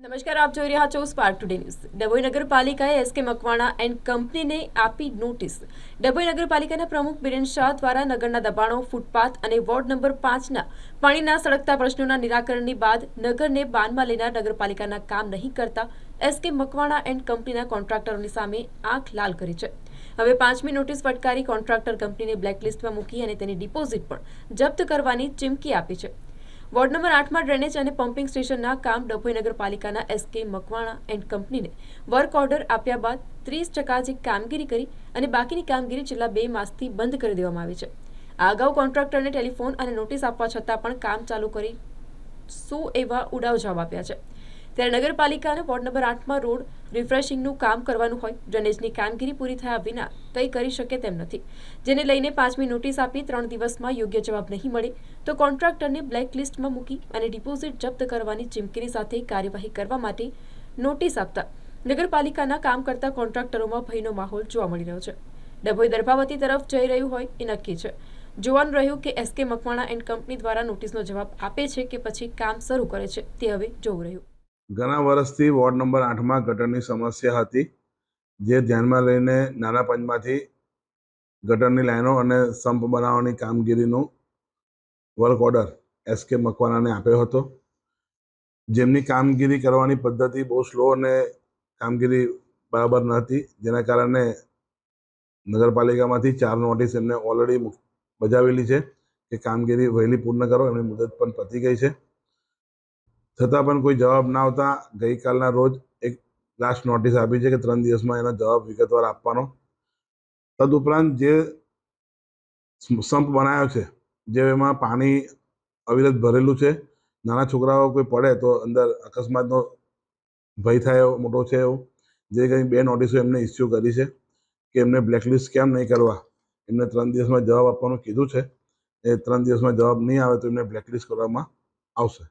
નમસ્કાર, આપ જોઈ રહ્યા છો સ્પાર્ક ટુડે ન્યૂઝ ડભોઈ નગરપાલિકાએ એસકે મકવાણા એન્ડ કંપનીને આપી નોટિસ. ડભોઈ નગરપાલિકાના પ્રમુખ બિરેન શાહ દ્વારા નગરના દબાણો, ફૂટપાથ અને વોર્ડ નંબર પાંચના પાણીના સળગતા પ્રશ્નોના નિરાકરણની બાદ નગરને બાનમાં લેનાર નગરપાલિકાના કામ નહીં કરતા એસકે મકવાણા એન્ડ કંપનીના કોન્ટ્રાક્ટરોની સામે આંખ લાલ કરી છે. હવે પાંચમી નોટિસ ફટકારી કોન્ટ્રાક્ટર કંપનીને બ્લેકલિસ્ટમાં મૂકી અને તેની ડિપોઝિટ પણ જપ્ત કરવાની ચીમકી આપી છે. વોર્ડ નંબર આઠમાં ડ્રેનેજ અને પમ્પિંગ સ્ટેશનના કામ ડભોઈ નગરપાલિકાના એસકે મકવાણા એન્ડ કંપનીને વર્ક ઓર્ડર આપ્યા બાદ ત્રીસ ટકા જે કામગીરી કરી અને બાકીની કામગીરી છેલ્લા બે માસથી બંધ કરી દેવામાં આવી છે. આ અગાઉ કોન્ટ્રાક્ટરને ટેલિફોન અને નોટિસ આપવા છતાં પણ કામ ચાલુ કરી શું એવા ઉડાવ જવાબ આપ્યા છે. ત્યારે નગરપાલિકાને વોર્ડ નંબર આઠમાં રોડ રિફ્રેશિંગનું કામ કરવાનું હોય, ડ્રેનેજની કામગીરી પૂરી થયા વિના કંઈ કરી શકે તેમ નથી. જેને લઈને પાંચમી નોટિસ આપી ત્રણ દિવસમાં યોગ્ય જવાબ નહીં મળે, તો કોન્ટ્રાક્ટરને બ્લેકલિસ્ટમાં મૂકી અને ડિપોઝિટ જપ્ત કરવાની ચીમકીની સાથે કાર્યવાહી કરવા માટે નોટિસ આપતા નગરપાલિકાના કામ કરતા કોન્ટ્રાક્ટરોમાં ભયનો માહોલ જોવા મળી રહ્યો છે. ડભોઈ દર્ભાવતી તરફ જઈ રહ્યું હોય એ નક્કી છે. જોવાનું રહ્યું કે એસકે મકવાણા એન્ડ કંપની દ્વારા નોટિસનો જવાબ આપે છે કે પછી કામ શરૂ કરે છે, તે હવે જોવું રહ્યું. ઘણા વર્ષથી વોર્ડ નંબર આઠમાં ગટરની સમસ્યા હતી, જે ધ્યાનમાં લઈને નાના પંચમાંથી ગટરની લાઈનો અને સંપ બનાવવાની કામગીરીનું વર્ક ઓર્ડર એસકે મકવાનાને આપ્યો હતો. જેમની કામગીરી કરવાની પદ્ધતિ બહુ સ્લો અને કામગીરી બરાબર ન હતી, જેના કારણે નગરપાલિકામાંથી ચાર નોટિસ એમને ઓલરેડી બજાવેલી છે કે કામગીરી વહેલી પૂર્ણ કરો, એમની મુદત પણ પતી ગઈ છે. છતાં પણ કોઈ જવાબ ના આવતા ગઈકાલના રોજ એક લાસ્ટ નોટિસ આપી છે કે ત્રણ દિવસમાં એનો જવાબ વિગતવાર આપવાનો. તદુપરાંત જે સંપ બનાવ્યો છે જે એમાં પાણી અવિરત ભરેલું છે, નાના છોકરાઓ કોઈ પડે તો અંદર અકસ્માતનો ભય થાય એવો, મોટો છે એવો, જે કંઈ બે નોટિસો એમને ઇસ્યુ કરી છે કે એમને બ્લેકલિસ્ટ કેમ નહીં કરવા? એમને ત્રણ દિવસમાં જવાબ આપવાનું કીધું છે. એ ત્રણ દિવસમાં જવાબ નહીં આવે તો એમને બ્લેકલિસ્ટ કરવામાં આવશે.